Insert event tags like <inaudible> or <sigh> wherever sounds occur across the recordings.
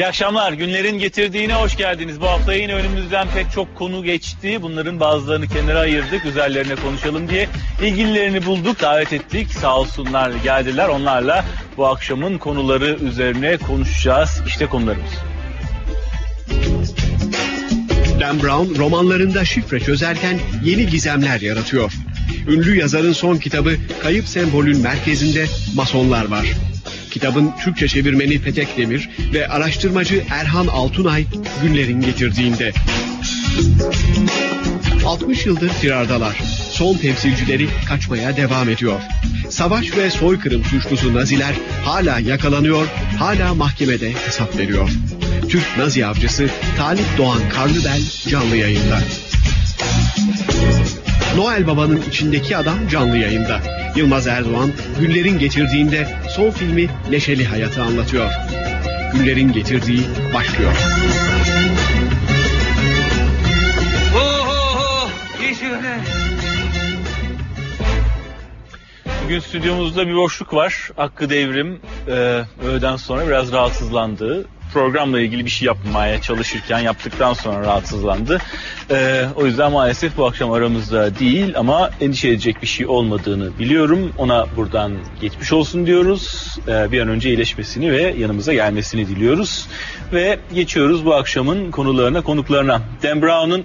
İyi akşamlar. Günlerin getirdiğine hoş geldiniz. Bu hafta yine önümüzden pek çok konu geçti. Bunların bazılarını kenara ayırdık. Üzerlerine konuşalım diye. ilgililerini bulduk, davet ettik. Sağ olsunlar geldiler. Onlarla bu akşamın konuları üzerine konuşacağız. İşte konularımız. Dan Brown romanlarında şifre çözerken yeni gizemler yaratıyor. Ünlü yazarın son kitabı Kayıp Sembolün merkezinde masonlar var. Kitabın Türkçe çevirmeni Petek Demir ve araştırmacı Erhan Altunay günlerin getirdiğinde. 60 yıldır firardalar. Son temsilcileri kaçmaya devam ediyor. Savaş ve soykırım suçlusu Naziler hala yakalanıyor, hala mahkemede hesap veriyor. Türk Nazi avcısı Talip Doğan Karlıbel canlı yayında. Noel Baba'nın içindeki adam canlı yayında. Yılmaz Erdoğan Güller'in getirdiğinde son filmi Neşeli Hayatı anlatıyor. Güller'in getirdiği başlıyor. Bugün stüdyomuzda bir boşluk var. Hakkı Devrim e, öğleden sonra biraz rahatsızlandı. Programla ilgili bir şey yapmaya çalışırken yaptıktan sonra rahatsızlandı. E, o yüzden maalesef bu akşam aramızda değil ama endişe edecek bir şey olmadığını biliyorum. Ona buradan geçmiş olsun diyoruz. E, bir an önce iyileşmesini ve yanımıza gelmesini diliyoruz. Ve geçiyoruz bu akşamın konularına, konuklarına. Dan Brown'un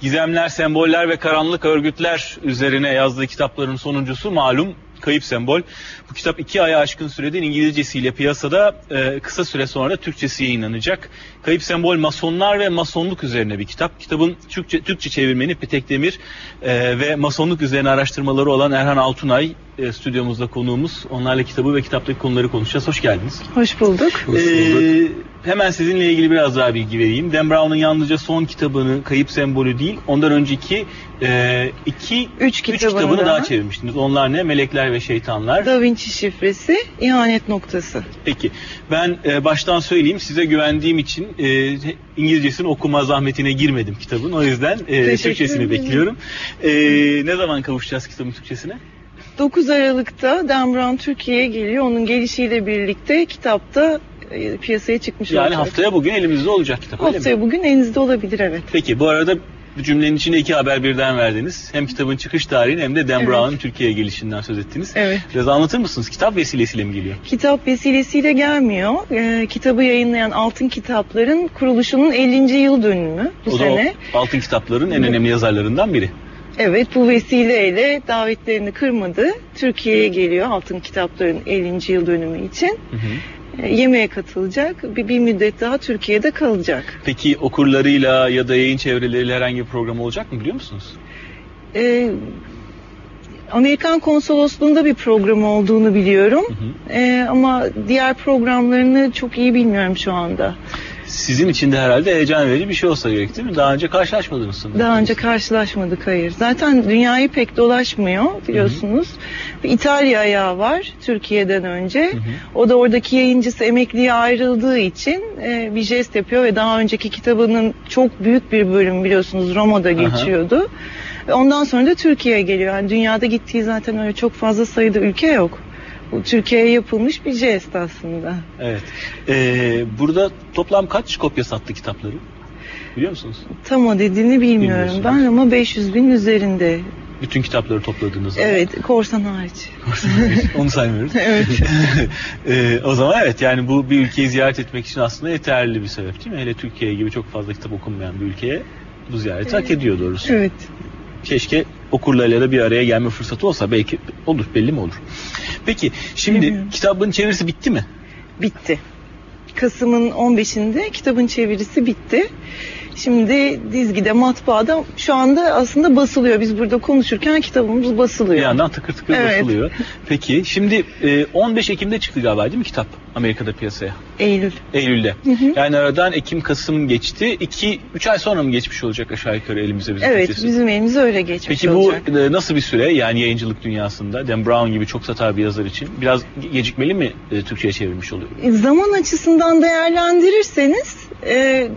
Gizemler, Semboller ve Karanlık Örgütler üzerine yazdığı kitapların sonuncusu malum Kayıp Sembol. Bu kitap iki aya aşkın süredir İngilizcesiyle piyasada e, kısa süre sonra da Türkçesi yayınlanacak. Kayıp Sembol Masonlar ve Masonluk üzerine bir kitap. Kitabın Türkçe, Türkçe çevirmeni Petek Demir e, ve Masonluk üzerine araştırmaları olan Erhan Altunay e, stüdyomuzda konuğumuz. Onlarla kitabı ve kitaptaki konuları konuşacağız. Hoş geldiniz. Hoş bulduk. Ee, hemen sizinle ilgili biraz daha bilgi vereyim. Dan Brown'un yalnızca son kitabını Kayıp Sembolü değil, ondan önceki e, iki, Üç üç kitabını kitabını da. daha çevirmiştiniz. Onlar ne? Melekler ve Şeytanlar. Da Vinci şifresi, ihanet noktası. Peki ben e, baştan söyleyeyim size güvendiğim için e, İngilizcesini okuma zahmetine girmedim kitabın. O yüzden e, Teşekkür Türkçesini ederim. bekliyorum. E, ne zaman kavuşacağız kitabın Türkçesine? 9 Aralık'ta Dan Brown Türkiye'ye geliyor. Onun gelişiyle birlikte kitapta e, piyasaya çıkmış Yani olacak. haftaya bugün elimizde olacak kitap öyle mi? Haftaya bugün elinizde olabilir evet. Peki bu arada cümlenin içinde iki haber birden verdiniz. Hem kitabın çıkış tarihini hem de Dan Evet. Brown'un Türkiye'ye gelişinden söz ettiniz. Evet. Biraz anlatır mısınız? Kitap vesilesiyle mi geliyor? Kitap vesilesiyle gelmiyor. E, kitabı yayınlayan Altın Kitapların kuruluşunun 50. yıl dönümü bu o da sene. o altın kitapların en önemli yazarlarından biri. Evet bu vesileyle davetlerini kırmadı. Türkiye'ye geliyor Altın Kitapların 50. yıl dönümü için. Hı hı. E, yemeğe katılacak. Bir, bir müddet daha Türkiye'de kalacak. Peki okurlarıyla ya da yayın çevreleriyle herhangi bir program olacak mı biliyor musunuz? E, Amerikan konsolosluğunda bir programı olduğunu biliyorum. Hı hı. E, ama diğer programlarını çok iyi bilmiyorum şu anda. Sizin için de herhalde heyecan verici bir şey olsa gerek değil mi? Daha önce karşılaşmadınız sanırım. Daha önce karşılaşmadık hayır. Zaten dünyayı pek dolaşmıyor biliyorsunuz. Bir İtalya ayağı var Türkiye'den önce. Hı hı. O da oradaki yayıncısı emekliye ayrıldığı için e, bir jest yapıyor ve daha önceki kitabının çok büyük bir bölüm biliyorsunuz Roma'da geçiyordu. Ve ondan sonra da Türkiye'ye geliyor. Yani dünyada gittiği zaten öyle çok fazla sayıda ülke yok. Bu Türkiye'ye yapılmış bir jest aslında. Evet. Ee, burada toplam kaç kopya sattı kitapları? Biliyor musunuz? Tam o dediğini bilmiyorum ben ama 500 bin üzerinde. Bütün kitapları topladığınız zaman. Evet, korsan hariç. <laughs> Onu saymıyoruz. Evet. <laughs> Ee, o zaman evet yani bu bir ülkeyi ziyaret etmek için aslında yeterli bir sebep değil mi? Hele Türkiye gibi çok fazla kitap okunmayan bir ülkeye bu ziyareti hak ediyor doğrusu. Evet. Keşke okurlarıyla da bir araya gelme fırsatı olsa belki olur belli mi olur. Peki şimdi Bilmiyorum. kitabın çevirisi bitti mi? Bitti. Kasım'ın 15'inde kitabın çevirisi bitti. Şimdi dizgide, matbaada şu anda aslında basılıyor. Biz burada konuşurken kitabımız basılıyor. Bir yandan tıkır tıkır Evet. basılıyor. Peki şimdi e, 15 Ekim'de çıktı galiba değil mi kitap Amerika'da piyasaya? Eylül. Eylül'de. Hı hı. Yani aradan Ekim Kasım geçti. 2 3 ay sonra mı geçmiş olacak aşağı yukarı elimize bizim Evet, Türkçesi? bizim elimize öyle geçmiş Peki bu olacak. e, nasıl bir süre yani yayıncılık dünyasında Dan Brown gibi çok satar bir yazar için biraz gecikmeli mi e, Türkçe'ye çevrilmiş oluyor? E, Zaman açısından değerlendirirseniz e,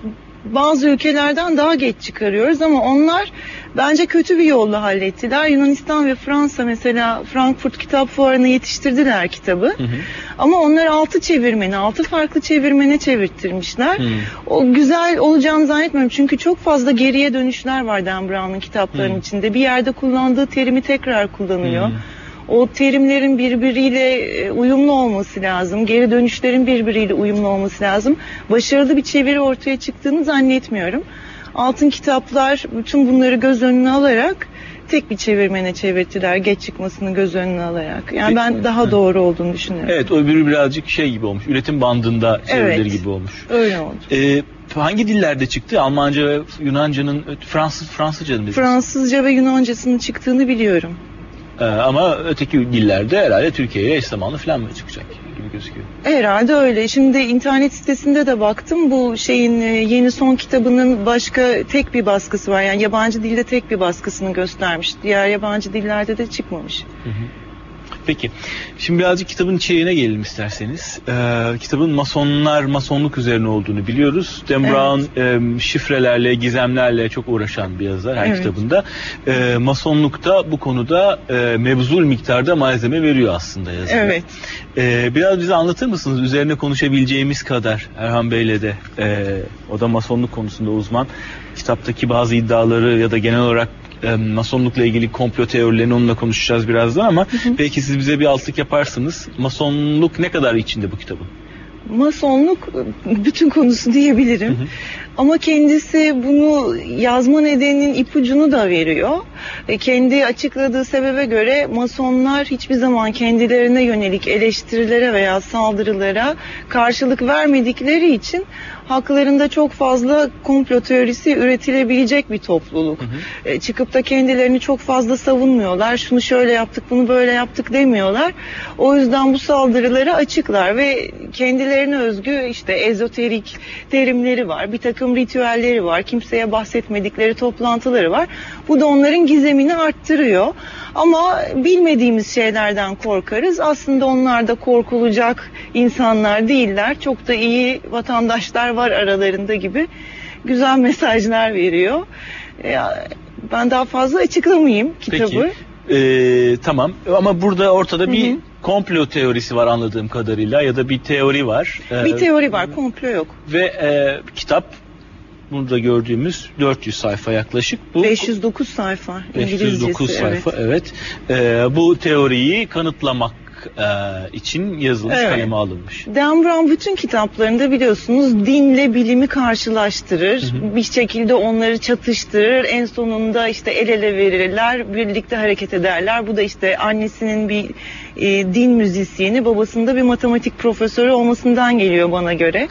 bazı ülkelerden daha geç çıkarıyoruz ama onlar bence kötü bir yolla hallettiler. Yunanistan ve Fransa mesela Frankfurt Kitap Fuarı'na yetiştirdiler kitabı. Hı hı. Ama onlar altı çevirmeni, altı farklı çevirmene çevirttirmişler. Hmm. O güzel olacağını zannetmiyorum. Çünkü çok fazla geriye dönüşler var Dan Brown'un kitaplarının içinde. Bir yerde kullandığı terimi tekrar kullanıyor. Hmm. O terimlerin birbiriyle e, uyumlu olması lazım. Geri dönüşlerin birbiriyle uyumlu olması lazım. Başarılı bir çeviri ortaya çıktığını zannetmiyorum. Altın kitaplar bütün bunları göz önüne alarak tek bir çevirmene çevirdiler. Geç çıkmasını göz önüne alarak. Yani ben daha doğru olduğunu düşünüyorum. Evet öbürü birazcık şey gibi olmuş. Üretim bandında çevirileri Evet. gibi olmuş. Öyle oldu. Ee, hangi dillerde çıktı? Almanca ve Yunanca'nın Fransız Fransızca mı? Fransızca ve Yunancasının çıktığını biliyorum. Ee, ama öteki dillerde herhalde Türkiye'ye eş zamanlı falan mı çıkacak gibi gözüküyor. Herhalde öyle. Şimdi internet sitesinde de baktım. Bu şeyin e, yeni son kitabının başka tek bir baskısı var. Yani yabancı dilde tek bir baskısını göstermiş. Diğer yabancı dillerde de çıkmamış. Peki. Şimdi birazcık kitabın içeriğine gelelim isterseniz. Ee, kitabın masonlar, masonluk üzerine olduğunu biliyoruz. Dan Evet. Brown e, şifrelerle, gizemlerle çok uğraşan bir yazar her Evet. kitabında. E, masonlukta bu konuda e, mevzul miktarda malzeme veriyor aslında yazıyor. Evet. E, biraz bize anlatır mısınız? Üzerine konuşabileceğimiz kadar Erhan Bey'le de e, o da masonluk konusunda uzman. Kitaptaki bazı iddiaları ya da genel olarak e, masonlukla ilgili komplo teorilerini onunla konuşacağız birazdan ama belki siz bize bir altlık yaparsınız. Masonluk ne kadar içinde bu kitabın? Masonluk e, bütün konusu diyebilirim. Hı hı. Ama kendisi bunu yazma nedeninin ipucunu da veriyor. E, Kendi açıkladığı sebebe göre masonlar hiçbir zaman kendilerine yönelik eleştirilere veya saldırılara karşılık vermedikleri için haklarında çok fazla komplo teorisi üretilebilecek bir topluluk. E, Çıkıp da kendilerini çok fazla savunmuyorlar. Şunu şöyle yaptık, bunu böyle yaptık demiyorlar. O yüzden bu saldırıları açıklar ve kendilerine özgü işte ezoterik terimleri var. Bir takım ritüelleri var. Kimseye bahsetmedikleri toplantıları var. Bu da onların gizemini arttırıyor. Ama bilmediğimiz şeylerden korkarız. Aslında onlar da korkulacak insanlar değiller. Çok da iyi vatandaşlar var aralarında gibi güzel mesajlar veriyor. E, Ben daha fazla açıklamayayım kitabı. Peki. E, tamam ama burada ortada bir Hı hı. komplo teorisi var anladığım kadarıyla ya da bir teori var. E, Bir teori var, komplo yok. Ve e, kitap burada gördüğümüz 400 sayfa yaklaşık. Bu 509 sayfa 509 İngilizcesi. sayfa evet. evet. E, bu teoriyi kanıtlamak e, için yazılmış Evet. kaleme alınmış. Dan Brown bütün kitaplarında biliyorsunuz dinle bilimi karşılaştırır. Bir şekilde onları çatıştırır. En sonunda işte el ele verirler, birlikte hareket ederler. Bu da işte annesinin bir e, din müzisyeni, babasının da bir matematik profesörü olmasından geliyor bana göre.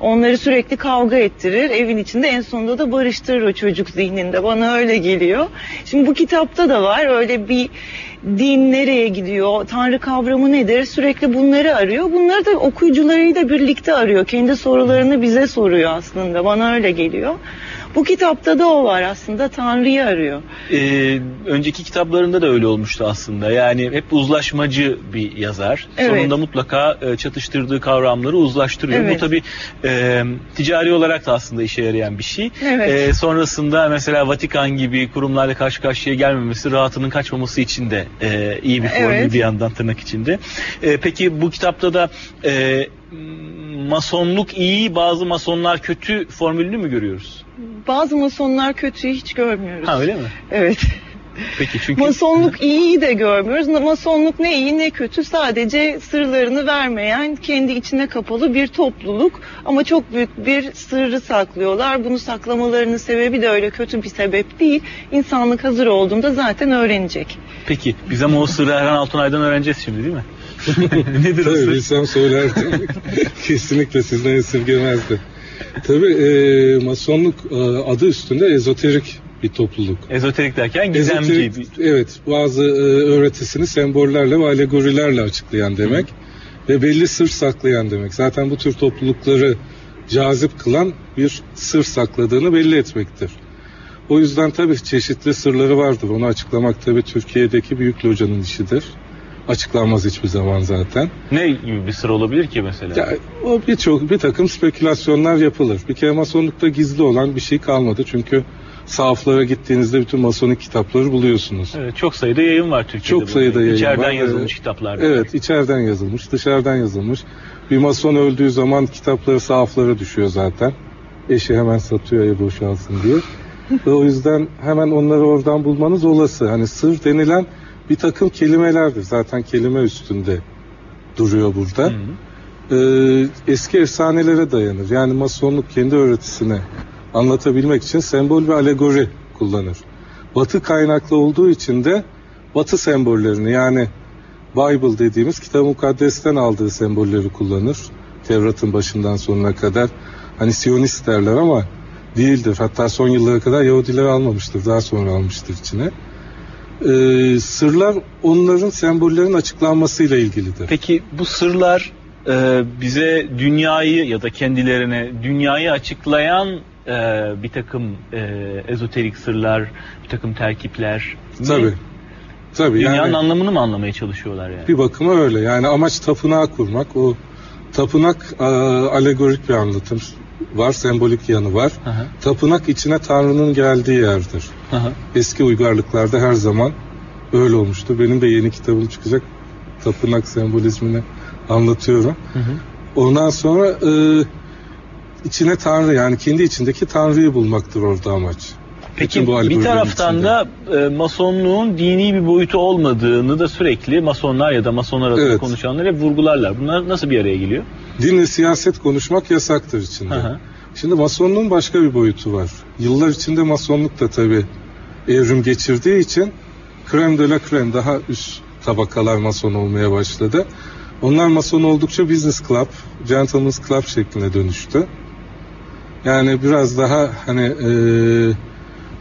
Onları sürekli kavga ettirir. Evin içinde en sonunda da barıştırır o çocuk zihninde. Bana öyle geliyor. Şimdi bu kitapta da var öyle bir din nereye gidiyor, tanrı kavramı nedir sürekli bunları arıyor. Bunları da okuyucularıyla birlikte arıyor. Kendi sorularını bize soruyor aslında. Bana öyle geliyor. Bu kitapta da o var aslında. Tanrı'yı arıyor. E, önceki kitaplarında da öyle olmuştu aslında. Yani hep uzlaşmacı bir yazar. Evet. Sonunda mutlaka e, çatıştırdığı kavramları uzlaştırıyor. Evet. Bu tabii e, ticari olarak da aslında işe yarayan bir şey. Evet. E, sonrasında mesela Vatikan gibi kurumlarla karşı karşıya gelmemesi, rahatının kaçmaması için de e, iyi bir formül Evet. bir yandan tırnak içinde. E, peki bu kitapta da e, masonluk iyi, bazı masonlar kötü formülünü mü görüyoruz? Bazı masonlar kötüyü hiç görmüyoruz. Ha öyle mi? Evet. Peki çünkü Masonluk iyiyi de görmüyoruz. Masonluk ne iyi ne kötü sadece sırlarını vermeyen kendi içine kapalı bir topluluk ama çok büyük bir sırrı saklıyorlar. Bunu saklamalarının sebebi de öyle kötü bir sebep değil. İnsanlık hazır olduğunda zaten öğrenecek. Peki biz ama o sırrı Erhan Altunay'dan öğreneceğiz şimdi değil mi? <laughs> Nedir o Tabii sır? bilsem söylerdim. <laughs> Kesinlikle sizden esirgemezdi. <laughs> Tabii e, masonluk e, adı üstünde ezoterik bir topluluk. Ezoterik derken gizemci. Ezoterik, evet bazı e, öğretisini sembollerle ve alegorilerle açıklayan demek ve belli sır saklayan demek. Zaten bu tür toplulukları cazip kılan bir sır sakladığını belli etmektir. O yüzden tabii çeşitli sırları vardır. Onu açıklamak tabii Türkiye'deki büyük locanın işidir. Açıklanmaz hiçbir zaman zaten. Ne gibi bir sır olabilir ki mesela? Ya, o birçok bir takım spekülasyonlar yapılır. Bir kere masonlukta gizli olan bir şey kalmadı. Çünkü sahaflara gittiğinizde bütün masonik kitapları buluyorsunuz. Evet, çok sayıda yayın var Türkiye'de. Çok sayıda burada. yayın İçeriden var. yazılmış Evet. kitaplar. Evet, içeriden yazılmış, dışarıdan yazılmış. Bir mason öldüğü zaman kitapları sahaflara düşüyor zaten. Eşi hemen satıyor ev boşalsın diye. O yüzden hemen onları oradan bulmanız olası. Hani sır denilen bir takım kelimelerdir. Zaten kelime üstünde duruyor burada. Hı. Ee, eski efsanelere dayanır. Yani masonluk kendi öğretisine anlatabilmek için sembol ve alegori kullanır. Batı kaynaklı olduğu için de batı sembollerini yani Bible dediğimiz kitap mukaddesten aldığı sembolleri kullanır. Tevrat'ın başından sonuna kadar. Hani Siyonist derler ama değildir. Hatta son yıllara kadar Yahudiler almamıştır. Daha sonra almıştır içine. Ee, sırlar onların sembollerin açıklanmasıyla ilgilidir. Peki bu sırlar e, bize dünyayı ya da kendilerine dünyayı açıklayan e, bir takım e, ezoterik sırlar, bir takım terkipler. Tabii. Tabii Dünyanın yani anlamını mı anlamaya çalışıyorlar yani? bir bakıma öyle. Yani amaç tapınağı kurmak. O tapınak e, alegorik bir anlatım var, sembolik yanı var. Hı, Tapınak içine Tanrı'nın geldiği yerdir. hı. Eski uygarlıklarda her zaman öyle olmuştu. Benim de yeni kitabım çıkacak. Tapınak sembolizmini anlatıyorum. Hı hı. Ondan sonra e, içine Tanrı yani kendi içindeki Tanrı'yı bulmaktır orada amaç. Peki bir taraftan içinde. da e, masonluğun dini bir boyutu olmadığını da sürekli masonlar ya da masonlar adına Evet. konuşanlar hep vurgularlar. Bunlar nasıl bir araya geliyor? Din ve siyaset konuşmak yasaktır içinde. Hı hı. Şimdi masonluğun başka bir boyutu var. Yıllar içinde masonluk da tabii evrim geçirdiği için krem de la krem daha üst tabakalar mason olmaya başladı. Onlar mason oldukça business club, gentleman's club şekline dönüştü. Yani biraz daha hani e,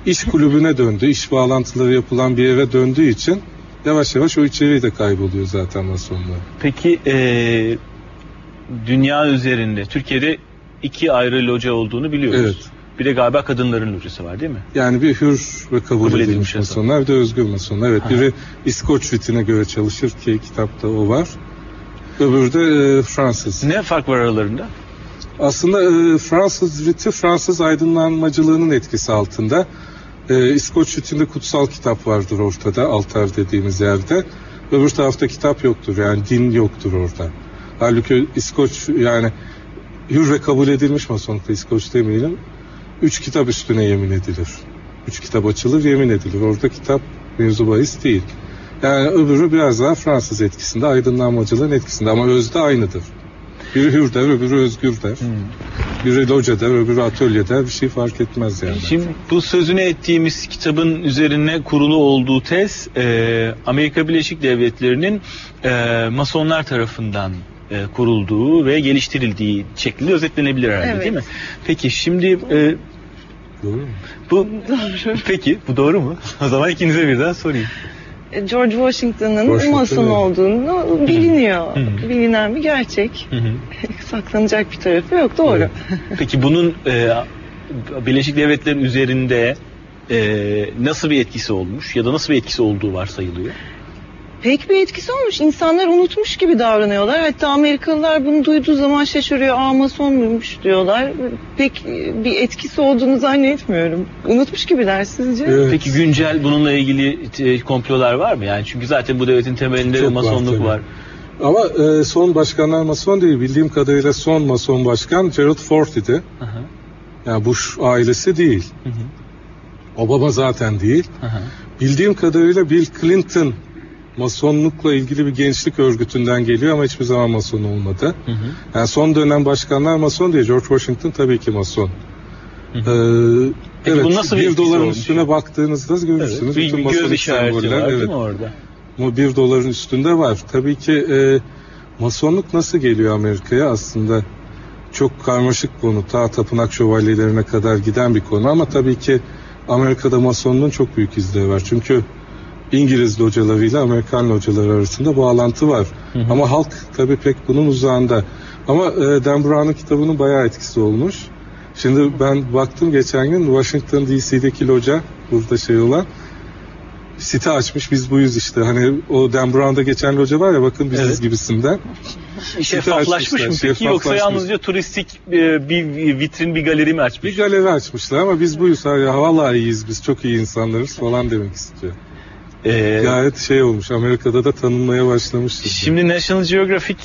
iş kulübüne döndü, iş bağlantıları yapılan bir yere döndüğü için yavaş yavaş o içeriği de kayboluyor zaten masonluğu. Peki e, dünya üzerinde Türkiye'de iki ayrı loca olduğunu biliyoruz. Evet. Bir de galiba kadınların locası var değil mi? Yani bir hür ve kabul, Kabul edilmiş edilmiş masonlar bir de özgür masonlar. Evet Ha. biri İskoç ritine göre çalışır ki kitapta o var. Öbürü de e, Fransız. Ne fark var aralarında? Aslında e, Fransız riti Fransız aydınlanmacılığının etkisi altında. E, İskoç ritinde kutsal kitap vardır ortada altar dediğimiz yerde. Öbür tarafta kitap yoktur yani din yoktur orada. Halbuki İskoç yani hür ve kabul edilmiş masonlukta İskoç demeyelim. Üç kitap üstüne yemin edilir. Üç kitap açılır yemin edilir. Orada kitap mevzu bahis değil. Yani öbürü biraz daha Fransız etkisinde, aydınlanmacılığın etkisinde ama özde aynıdır. Biri hür der, öbürü özgür der. Biri loca der, öbürü atölye der. Bir şey fark etmez yani. Şimdi bu sözünü ettiğimiz kitabın üzerine kurulu olduğu tez e, Amerika Birleşik Devletleri'nin e, masonlar tarafından e, kurulduğu ve geliştirildiği şeklinde özetlenebilir herhalde Evet. değil mi? Peki şimdi e, Doğru mu? bu <laughs> peki bu doğru mu? O zaman ikinize birden sorayım. E, George Washington'ın Washington, evet. olduğunu biliniyor. Hı. Bilinen bir gerçek. Hı hı. <laughs> Saklanacak bir tarafı yok. Doğru. Evet. Peki bunun e, Birleşik Devletler'in üzerinde e, nasıl bir etkisi olmuş ya da nasıl bir etkisi olduğu varsayılıyor? Pek bir etkisi olmuş. İnsanlar unutmuş gibi davranıyorlar. Hatta Amerikalılar bunu duyduğu zaman şaşırıyor. Aa mason muymuş diyorlar. Pek bir etkisi olduğunu zannetmiyorum. Unutmuş gibiler sizce? Evet. Peki güncel bununla ilgili e, komplolar var mı? Yani çünkü zaten bu devletin temelinde de Çok var masonluk tabii. var. Ama e, son başkanlar mason değil. Bildiğim kadarıyla son mason başkan Gerald Ford idi. Hı hı, Yani Bush ailesi değil. hı hı, Obama zaten değil. hı hı. Bildiğim kadarıyla Bill Clinton masonlukla ilgili bir gençlik örgütünden geliyor ama hiçbir zaman mason olmadı. Hı hı. Yani son dönem başkanlar mason değil. George Washington tabii ki mason. Hı Ee, Peki evet, bu nasıl bir bir doların olmuş? üstüne baktığınızda görürsünüz. Evet, Bütün bir göz işareti var değil Evet. mi orada? Bu bir doların üstünde var. Tabii ki e, masonluk nasıl geliyor Amerika'ya aslında çok karmaşık konu. Ta tapınak şövalyelerine kadar giden bir konu ama tabii ki Amerika'da masonluğun çok büyük izleri var. Çünkü İngiliz localarıyla Amerikan locaları arasında bağlantı var. Hı hı. Ama halk tabii pek bunun uzağında. Ama e, Dan Brown'un kitabının bayağı etkisi olmuş. Şimdi ben baktım geçen gün Washington DC'deki loca burada şey olan site açmış biz buyuz işte. Hani o Dan Brown'da geçen hoca var ya bakın biziz Evet. gibisinden. <laughs> Şeffaflaşmış mı peki yoksa yalnızca turistik e, bir vitrin bir galeri mi açmış? Bir galeri açmışlar ama biz buyuz. Ya vallahi iyiyiz biz çok iyi insanlarız falan demek istiyor. Ee, Gayet şey olmuş Amerika'da da tanınmaya başlamış. Şimdi National Geographic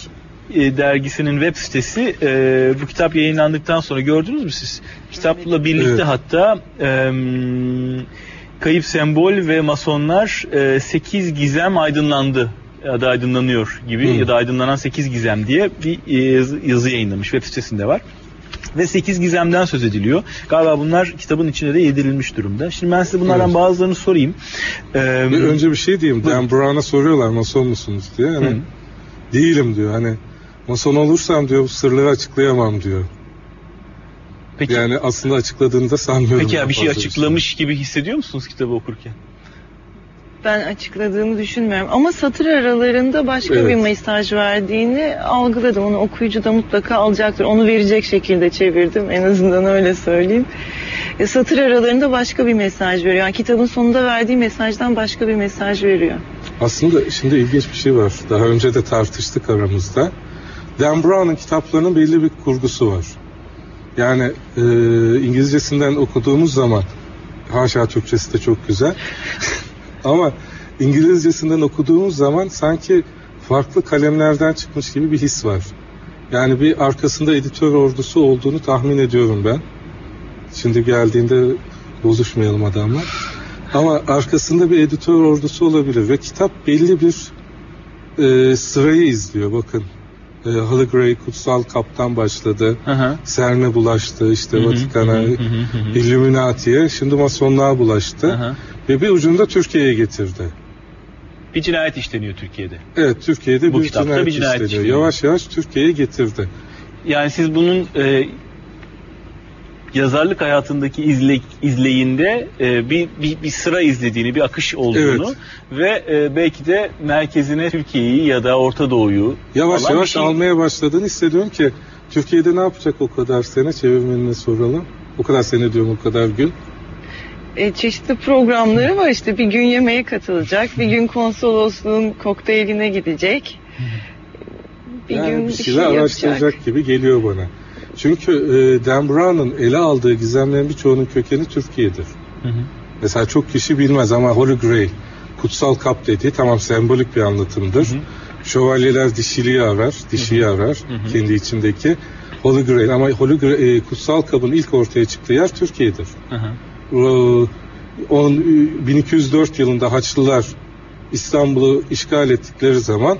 e, dergisinin web sitesi e, bu kitap yayınlandıktan sonra gördünüz mü siz? Kitapla birlikte Evet. hatta e, Kayıp Sembol ve Masonlar 8 gizem aydınlandı ya da aydınlanıyor gibi Hı. ya da aydınlanan 8 gizem diye bir e, yazı, yazı yayınlamış web sitesinde var. Ve 8 gizemden söz ediliyor. Galiba bunlar kitabın içine de yedirilmiş durumda. Şimdi ben size bunlardan Evet. bazılarını sorayım. Ee, Bir önce bir şey diyeyim. Dan Brown'a soruyorlar mason musunuz diye. Hani Hı. değilim diyor. Hani mason olursam diyor bu sırları açıklayamam diyor. peki, Yani aslında açıkladığını da sanmıyorum. peki ya daha bir şey açıklamış gibi hissediyor musunuz kitabı okurken? Ben açıkladığını düşünmüyorum ama satır aralarında başka Evet. bir mesaj verdiğini algıladım. Onu okuyucu da mutlaka alacaktır. Onu verecek şekilde çevirdim en azından öyle söyleyeyim. E, satır aralarında başka bir mesaj veriyor. Yani kitabın sonunda verdiği mesajdan başka bir mesaj veriyor. Aslında şimdi ilginç bir şey var. Daha önce de tartıştık aramızda. Dan Brown'un kitaplarının belli bir kurgusu var. Yani e, İngilizcesinden okuduğumuz zaman haşa Türkçesi de çok güzel. <laughs> Ama İngilizcesinden okuduğumuz zaman sanki farklı kalemlerden çıkmış gibi bir his var. Yani bir arkasında editör ordusu olduğunu tahmin ediyorum ben. Şimdi geldiğinde bozuşmayalım adamla. Ama arkasında bir editör ordusu olabilir ve kitap belli bir e, sırayı izliyor. Bakın e, Halle Gray Kutsal Kap'tan başladı. Hı. CERN'e bulaştı, işte Vatikan'a. Illuminati'ye, şimdi Masonluğa bulaştı. Hı. Ve bir ucunda Türkiye'ye getirdi. Bir cinayet işleniyor Türkiye'de. Evet Türkiye'de Bu bir cinayet, bir cinayet işleniyor. işleniyor. Yavaş yavaş Türkiye'ye getirdi. Yani siz bunun e, yazarlık hayatındaki izle, izleyinde e, bir, bir, bir sıra izlediğini, bir akış olduğunu ve e, belki de merkezine Türkiye'yi ya da Orta Doğu'yu Yavaş yavaş şey- almaya başladığını hissediyorum ki Türkiye'de ne yapacak o kadar sene çevirmenine soralım. O kadar sene diyorum o kadar gün. E, çeşitli programları var işte bir gün yemeğe katılacak, bir gün konsolosluğun kokteyline gidecek. Bir yani gün bir bir şey şeyler yapacak. araştıracak gibi geliyor bana. Çünkü e, Dan Brown'un ele aldığı gizemlerin birçoğunun kökeni Türkiye'dir. Hı hı. Mesela çok kişi bilmez ama Holy Grail, kutsal kap dediği tamam sembolik bir anlatımdır. Hı hı. Şövalyeler dişiliği arar, dişiyi arar hı. kendi içindeki. Holy Grail ama Holy Grail, e, kutsal kabın ilk ortaya çıktığı yer Türkiye'dir. Hı hı. Ee, on- 1204 yılında Haçlılar İstanbul'u işgal ettikleri zaman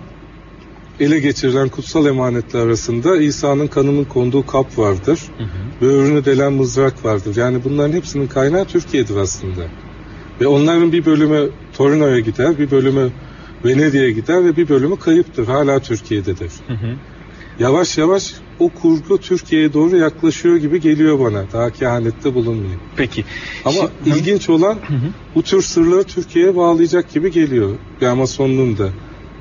ele geçirilen kutsal emanetler arasında İsa'nın kanının konduğu kap vardır. Hı hı. Böğrünü delen mızrak vardır. Yani bunların hepsinin kaynağı Türkiye'dir aslında. Ve onların bir bölümü Torino'ya gider, bir bölümü Venedik'e gider ve bir bölümü kayıptır. Hala Türkiye'dedir. Hı hı. Yavaş yavaş o kurgu Türkiye'ye doğru yaklaşıyor gibi geliyor bana. Daha kehanette bulunmayayım. Peki. Ama Şimdi- ilginç olan Hı hı. bu tür sırları Türkiye'ye bağlayacak gibi geliyor. Bir Amazonluğun da.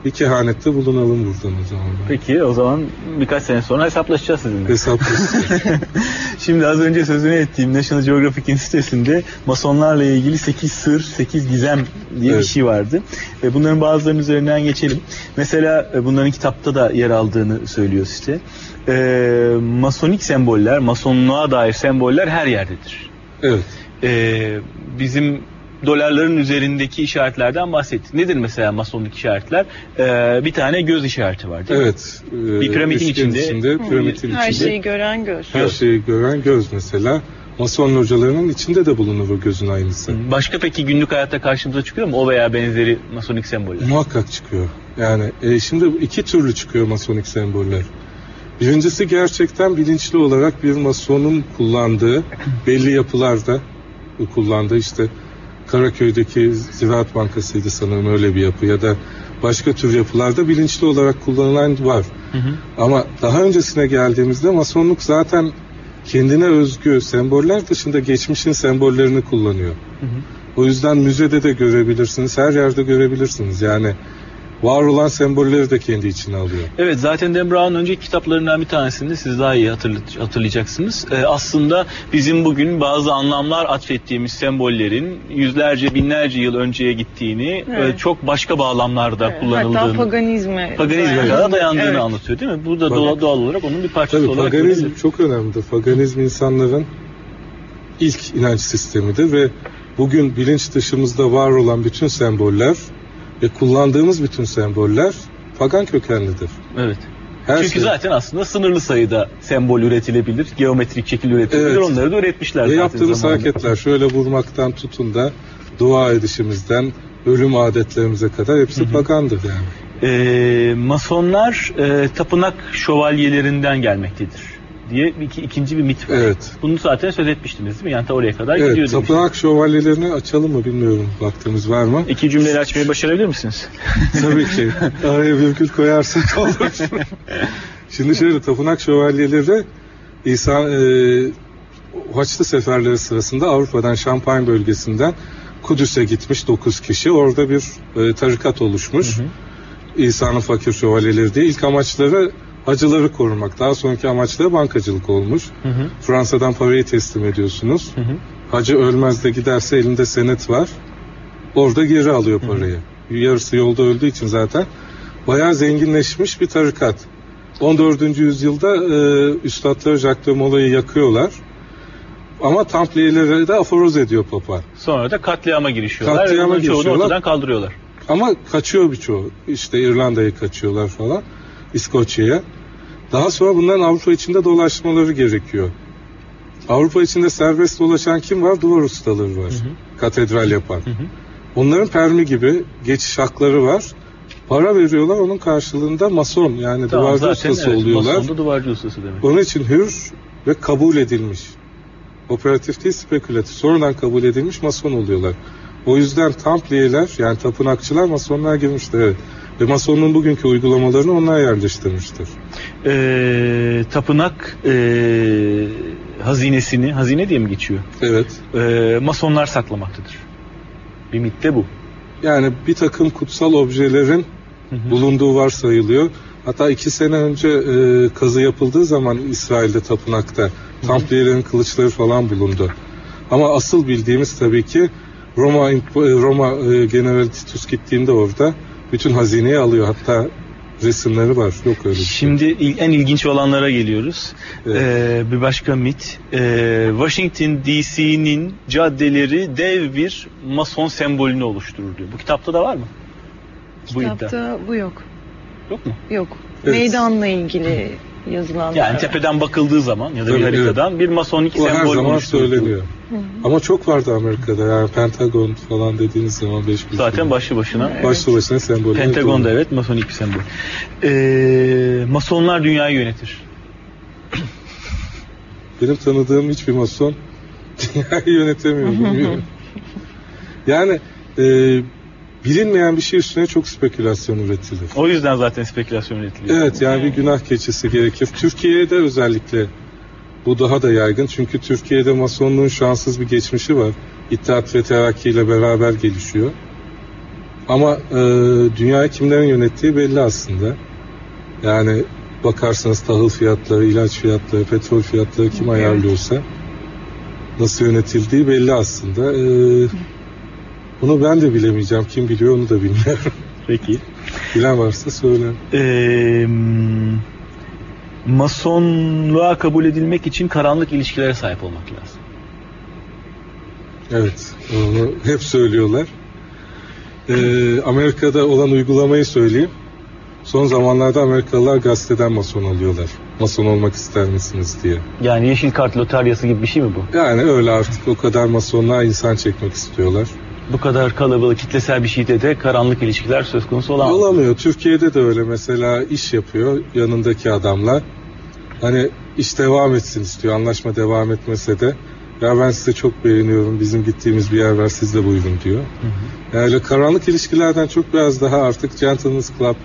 Bir kehanette bulunalım buradan o zaman. Peki o zaman birkaç sene sonra hesaplaşacağız sizinle. Hesaplasın. <laughs> Şimdi az önce sözünü ettiğim National Geographic'in sitesinde masonlarla ilgili 8 sır, 8 gizem diye bir Evet. şey vardı. Ve bunların bazılarının üzerinden geçelim. Mesela e, bunların kitapta da yer aldığını söylüyor site. E, masonik semboller, masonluğa dair semboller her yerdedir. evet. E, bizim dolarların üzerindeki işaretlerden bahsettik. Nedir mesela masonluk işaretler? E, bir tane göz işareti var değil mi? Evet. e, Bir piramidin üçgen içinde. piramidin Her içinde. şeyi gören göz. Her şeyi gören göz mesela. Mason hocalarının içinde de bulunur o gözün aynısı. Başka peki günlük hayatta karşımıza çıkıyor mu o veya benzeri masonik semboller? Muhakkak çıkıyor. Yani e, şimdi iki türlü çıkıyor masonik semboller. Birincisi gerçekten bilinçli olarak bir masonun kullandığı belli yapılarda kullandığı işte Karaköy'deki Ziraat Bankası'ydı sanırım öyle bir yapı ya da başka tür yapılarda bilinçli olarak kullanılan var. Hı hı. Ama daha öncesine geldiğimizde masonluk zaten kendine özgü semboller dışında geçmişin sembollerini kullanıyor. Hı hı. O yüzden müzede de görebilirsiniz, her yerde görebilirsiniz. Yani var olan sembolleri de kendi içine alıyor. Evet zaten Dan Brown'un önceki kitaplarından bir tanesinde siz daha iyi hatırlayacaksınız. Ee, aslında bizim bugün bazı anlamlar atfettiğimiz sembollerin yüzlerce binlerce yıl önceye gittiğini Evet. e, çok başka bağlamlarda Evet, kullanıldığını. Hatta paganizme. paganizme dayandığını- kadar dayandığını Evet. anlatıyor değil mi? Bu da doğal, doğal olarak onun bir parçası Tabii olarak paganizm görülebilir. çok önemlidir. Paganizm insanların ilk inanç sistemidir ve bugün bilinç dışımızda var olan bütün semboller ve kullandığımız bütün semboller pagan kökenlidir. Evet. Her Çünkü şey. zaten aslında sınırlı sayıda sembol üretilebilir, geometrik şekil üretilebilir. Evet. Onları da üretmişler Ve zaten yaptığımız zamanında. hareketler şöyle vurmaktan tutun da dua edişimizden ölüm adetlerimize kadar hepsi pagandır yani. Ee, masonlar e, tapınak şövalyelerinden gelmektedir diye bir, iki- ikinci bir mit var. Evet. Bunu zaten söz etmiştiniz değil mi? Yani ta oraya kadar Evet, gidiyor demiştiniz. tapınak şövalyelerini açalım mı bilmiyorum vaktimiz var mı? İki cümleleri açmayı başarabilir misiniz? <laughs> Tabii ki. Araya virgül koyarsak olur. <laughs> Şimdi şöyle tapınak şövalyeleri İsa e, Haçlı seferleri sırasında Avrupa'dan Şampanya bölgesinden Kudüs'e gitmiş 9 kişi. Orada bir e, tarikat oluşmuş. Hı hı. İsa'nın fakir şövalyeleri diye. İlk amaçları hacıları korumak. Daha sonraki amaçları bankacılık olmuş. Hı hı, Fransa'dan parayı teslim ediyorsunuz. hı hı. Hacı ölmez de giderse elinde senet var. Orada geri alıyor parayı. Yarısı yolda öldüğü için zaten bayağı zenginleşmiş bir tarikat. 14. yüzyılda e, üstadları Jacques de Molay'ı yakıyorlar. Ama Templiyelere de aforoz ediyor Papa. Sonra da katliama girişiyorlar. Katliama bunların çoğunu girişiyorlar. ortadan kaldırıyorlar. Ama kaçıyor birçoğu. İşte İrlanda'ya kaçıyorlar falan. İskoçya'ya. Daha sonra bunların Avrupa içinde dolaşmaları gerekiyor. Avrupa içinde serbest dolaşan kim var? Duvar ustaları var. Katedral yapan. hı. Onların permi gibi geçiş hakları var. Para veriyorlar onun karşılığında mason yani Tamam, duvarcı zaten ustası evet, oluyorlar. Mason da duvarcı ustası demek. Onun için hür ve kabul edilmiş. Operatif değil spekülatif. Sonradan kabul edilmiş mason oluyorlar. O yüzden Templiyeler yani tapınakçılar masonlar girmiştir. Evet. Ve masonluğun bugünkü uygulamalarını onlar yerleştirmiştir. Ee, tapınak ee, hazinesini, hazine diye mi geçiyor? Evet. Ee, masonlar saklamaktadır. Bir mit de bu. Yani bir takım kutsal objelerin Hı hı. bulunduğu varsayılıyor. Hatta iki sene önce e, kazı yapıldığı zaman İsrail'de tapınakta Templiyelerin kılıçları falan bulundu. Ama asıl bildiğimiz tabii ki Roma e, Roma e, General Titus gittiğinde orada bütün hazineyi alıyor. Hatta resimleri var. Yok öyle bir şey. Şimdi il- en ilginç olanlara geliyoruz. Evet. Ee, bir başka mit. Ee, Washington DC'nin caddeleri dev bir mason sembolünü oluşturur diyor. Bu kitapta da var mı? Bu iddia. Kitapta bu yok. Yok mu? Yok. Evet. Meydanla ilgili yazılanlar. Yani tepeden bakıldığı zaman ya da bir haritadan bir masonik her sembol zaman oluşturur. Ama çok vardı Amerika'da yani Pentagon falan dediğiniz zaman 5 Zaten başlı başına. Evet. başlı başına sembol. Pentagon'da evet masonik bir sembol. Ee, masonlar dünyayı yönetir. Benim tanıdığım hiçbir mason <laughs> dünyayı yönetemiyor. bilmiyorum. <laughs> yani e, bilinmeyen bir şey üstüne çok spekülasyon üretilir. O yüzden zaten spekülasyon üretiliyor. Evet yani bir günah keçisi gerekir. Türkiye'de özellikle bu daha da yaygın. Çünkü Türkiye'de masonluğun şanssız bir geçmişi var. İttihat ve Terakki ile beraber gelişiyor. Ama e, dünyayı kimlerin yönettiği belli aslında. Yani bakarsanız tahıl fiyatları, ilaç fiyatları, petrol fiyatları kim Evet. ayarlıyorsa nasıl yönetildiği belli aslında. E, bunu ben de bilemeyeceğim. Kim biliyor onu da bilmiyorum. Peki. Bilen varsa söyler. Ee, masonluğa kabul edilmek için karanlık ilişkilere sahip olmak lazım. Evet, onu hep söylüyorlar. Ee, Amerika'da olan uygulamayı söyleyeyim. Son zamanlarda Amerikalılar gazeteden mason alıyorlar. Mason olmak ister misiniz diye. Yani yeşil kart lotaryası gibi bir şey mi bu? Yani öyle artık o kadar masonlar insan çekmek istiyorlar. Bu kadar kalabalık kitlesel bir şeyde de karanlık ilişkiler söz konusu olamaz. Olamıyor. Türkiye'de de öyle mesela iş yapıyor yanındaki adamlar. Hani iş devam etsin istiyor. Anlaşma devam etmese de ya ben sizi çok beğeniyorum. Bizim gittiğimiz bir yer var siz de buyurun diyor. Yani öyle karanlık ilişkilerden çok biraz daha artık gentleman's club,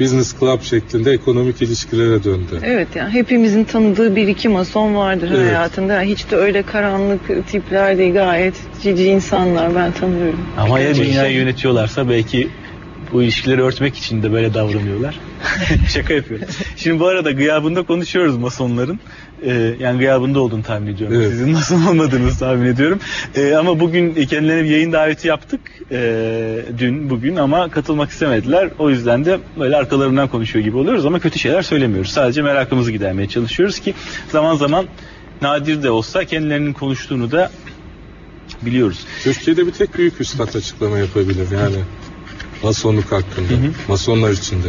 business club şeklinde ekonomik ilişkilere döndü. Evet yani hepimizin tanıdığı bir iki mason vardır Evet. hayatında. Hiç de öyle karanlık tipler değil gayet cici insanlar ben tanıyorum. Ama ya dünyayı yönetiyorlarsa belki bu ilişkileri örtmek için de böyle davranıyorlar. <laughs> Şaka yapıyorum. Şimdi bu arada gıyabında konuşuyoruz masonların. Ee, yani gıyabında olduğunu tahmin ediyorum. Evet. Sizin mason olmadığınızı tahmin ediyorum. Ee, ama bugün kendilerine bir yayın daveti yaptık. Ee, dün, bugün ama katılmak istemediler. O yüzden de böyle arkalarından konuşuyor gibi oluyoruz ama kötü şeyler söylemiyoruz. Sadece merakımızı gidermeye çalışıyoruz ki zaman zaman nadir de olsa kendilerinin konuştuğunu da biliyoruz. Türkiye'de bir tek büyük üstad açıklama yapabilir yani. Masonluk hakkında. Hı hı. Masonlar içinde.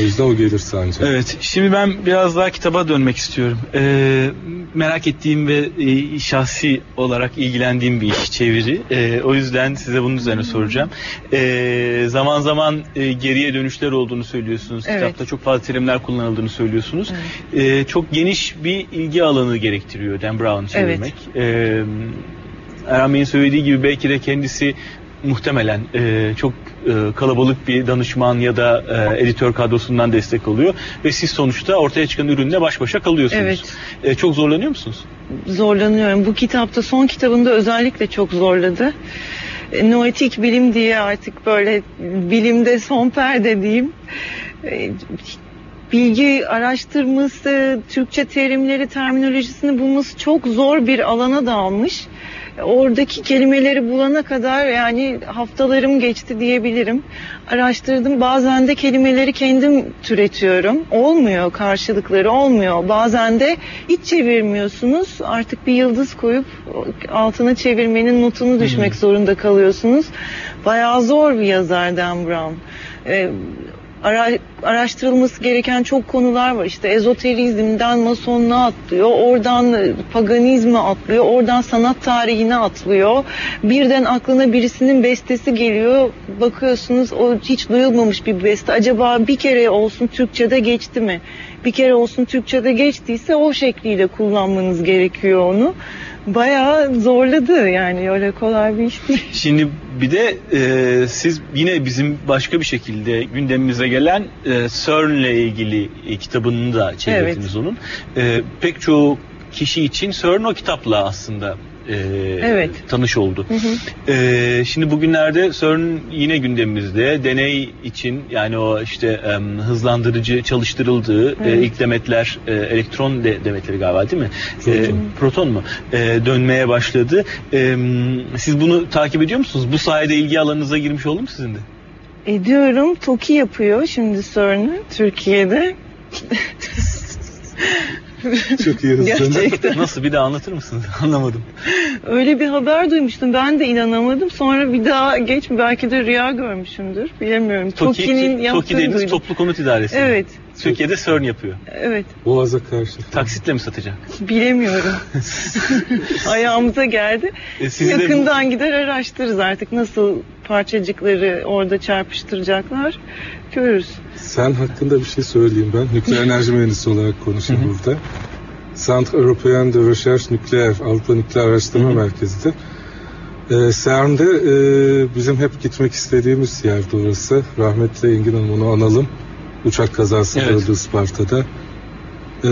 O yüzden o gelir sence. Evet, şimdi ben biraz daha kitaba dönmek istiyorum. Ee, merak ettiğim ve e, şahsi olarak ilgilendiğim bir iş çeviri. Ee, o yüzden size bunun üzerine soracağım. Ee, zaman zaman e, geriye dönüşler olduğunu söylüyorsunuz. Evet. Kitapta çok fazla terimler kullanıldığını söylüyorsunuz. Ee, çok geniş bir ilgi alanı gerektiriyor Dan Brown çevirmek. Ee, Erhan Bey'in söylediği gibi belki de kendisi muhtemelen e, çok e, kalabalık bir danışman ya da e, editör kadrosundan destek alıyor ve siz sonuçta ortaya çıkan ürünle baş başa kalıyorsunuz. Evet. E, çok zorlanıyor musunuz? zorlanıyorum. Bu kitapta son kitabında özellikle çok zorladı. E, Noetik bilim diye artık böyle bilimde son perde diyeyim. E, Bilgi araştırması, Türkçe terimleri, terminolojisini bulması çok zor bir alana dalmış. Oradaki kelimeleri bulana kadar yani haftalarım geçti diyebilirim. Araştırdım. Bazen de kelimeleri kendim türetiyorum. Olmuyor karşılıkları olmuyor. Bazen de hiç çevirmiyorsunuz. Artık bir yıldız koyup altına çevirmenin notunu düşmek zorunda kalıyorsunuz. Bayağı zor bir yazar Dan Brown. Ee, ara- araştırılması gereken çok konular var. İşte ezoterizmden masonluğa atlıyor, oradan e, paganizme atlıyor, oradan sanat tarihine atlıyor. Birden aklına birisinin bestesi geliyor. Bakıyorsunuz o hiç duyulmamış bir beste. Acaba bir kere olsun Türkçe'de geçti mi? Bir kere olsun Türkçe'de geçtiyse o şekliyle kullanmanız gerekiyor onu. Bayağı zorladı yani öyle kolay bir iş değil. <laughs> Şimdi bir de e, siz yine bizim başka bir şekilde gündemimize gelen e, CERN'le ilgili e, kitabını da çevirdiniz onun. E, pek çoğu kişi için CERN o kitapla aslında e, Evet. tanış oldu. E, şimdi bugünlerde CERN yine gündemimizde. Deney için yani o işte em, hızlandırıcı çalıştırıldığı e, Evet. ilk demetler e, elektron de, demetleri galiba değil mi? E, proton mu? E, dönmeye başladı. E, siz bunu takip ediyor musunuz? Bu sayede ilgi alanınıza girmiş oldu mu sizin de? Ediyorum. TOKİ yapıyor şimdi CERN'ü Türkiye'de. <laughs> <laughs> Çok iyi. Gerçekten. Nasıl bir daha anlatır mısınız? <laughs> Anlamadım. Öyle bir haber duymuştum. Ben de inanamadım. Sonra bir daha geç belki de rüya görmüşümdür. Bilemiyorum. TOKİ, TOKİ'nin TOKİ yaptığını dediğiniz duydum. Toplu Konut İdaresi. Evet. Türkiye'de CERN yapıyor. Evet. Boğaza karşı. Taksitle mi satacak? Bilemiyorum. <laughs> Ayağımıza geldi. E, siz de Yakından gider araştırırız artık nasıl parçacıkları orada çarpıştıracaklar. Görürüz. Sen hakkında bir şey söyleyeyim ben. Nükleer <laughs> enerji mühendisi olarak konuşayım burada. Centre Européen de Recherche Nucléaire, Avrupa Nükleer Araştırma. Merkezi'de. Ee, CERN'de e, bizim hep gitmek istediğimiz yerde orası. Rahmetli Engin Hanım onu analım. Uçak kazası Evet. öldü Isparta'da. Ee,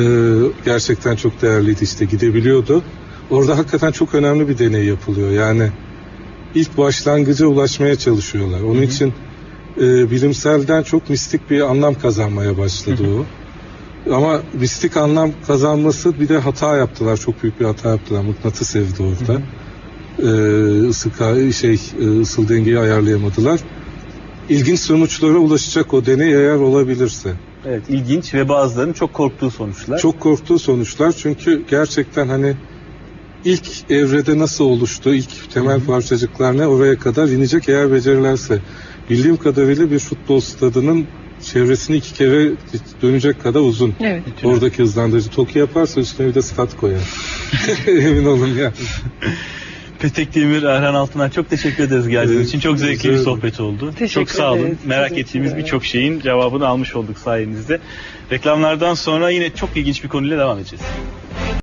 gerçekten çok değerliydi işte gidebiliyordu. Orada hakikaten çok önemli bir deney yapılıyor. Yani ilk başlangıca ulaşmaya çalışıyorlar. Onun için e, bilimselden çok mistik bir anlam kazanmaya başladı o. Ama mistik anlam kazanması bir de hata yaptılar. Çok büyük bir hata yaptılar. Mıknatıs evdi orada. Ee, ısı şey e, ısıl dengeyi ayarlayamadılar. İlginç sonuçlara ulaşacak o deney eğer olabilirse. Evet ilginç ve bazılarının çok korktuğu sonuçlar. Çok korktuğu sonuçlar çünkü gerçekten hani ilk evrede nasıl oluştu, ilk temel parçacıklar ne oraya kadar inecek eğer becerirlerse. Bildiğim kadarıyla bir futbol stadının çevresini iki kere dönecek kadar uzun. Evet. Oradaki hızlandırıcı TOKİ yaparsa üstüne bir de stat koyar. <laughs> Emin olun ya. Petek Demir, Erhan Altınar çok teşekkür ederiz geldiğiniz Evet, için. Çok zevkli bir sohbet oldu. Teşekkür çok sağ olun. ederiz. Merak Teşekkür ettiğimiz birçok şeyin cevabını almış olduk sayenizde. Reklamlardan sonra yine çok ilginç bir konuyla devam edeceğiz.